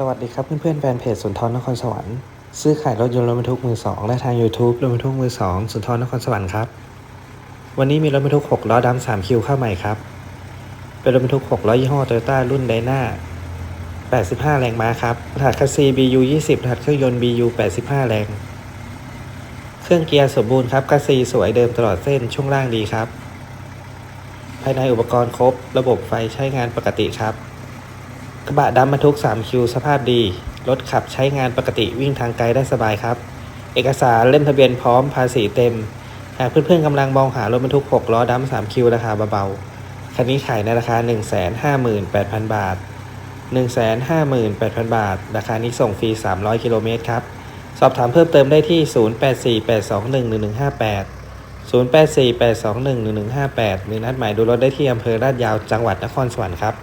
สวัสดีครับเพื่อนๆแฟนเพจสุนทรนครสวรรค์ซื้อขายรถยนต์รถบรรทุกมือสองและทาง YouTube รถบรรทุกมือสองสุนทรนครสวรรค์ครับ วันนี้มีรถบรรทุก6ล้อดำ3คิวเข้าใหม่ครับ เป็นรถบรรทุก6ล้อยี่ห้อโตโยต้ารุ่นไดนา85 แรงม้าครับรหัสคัสซี BU 20รหัสเครื่องยนต์ BU 85 แรง เครื่องเกียร์สมบูรณ์ครับคัสซีสวยเดิมตลอดเส้นช่วงล่างดีครับ ภายในอุปกรณ์ครบ ระบบไฟใช้งานปกติครับ กระบะดำบรรทุก 3 คิว สภาพดี รถขับใช้งานปกติวิ่งทางไกลได้สบายครับ เอกสารเล่มทะเบียนพร้อมภาษีเต็ม หากเพื่อนๆกำลังมองหารถบรรทุก 6 ล้อดำ3คิวราคาเบาๆ คันนี้ขายในราคา 158,000 บาท 158,000 บาท ราคานี้ส่งฟรี 300 กิโลเมตรครับ สอบถามเพิ่มเติมได้ที่ 0848211158 0848211158 หรือนัดหมายดูรถได้ที่อำเภอลาดยาวจังหวัดนครสวรรค์ครับ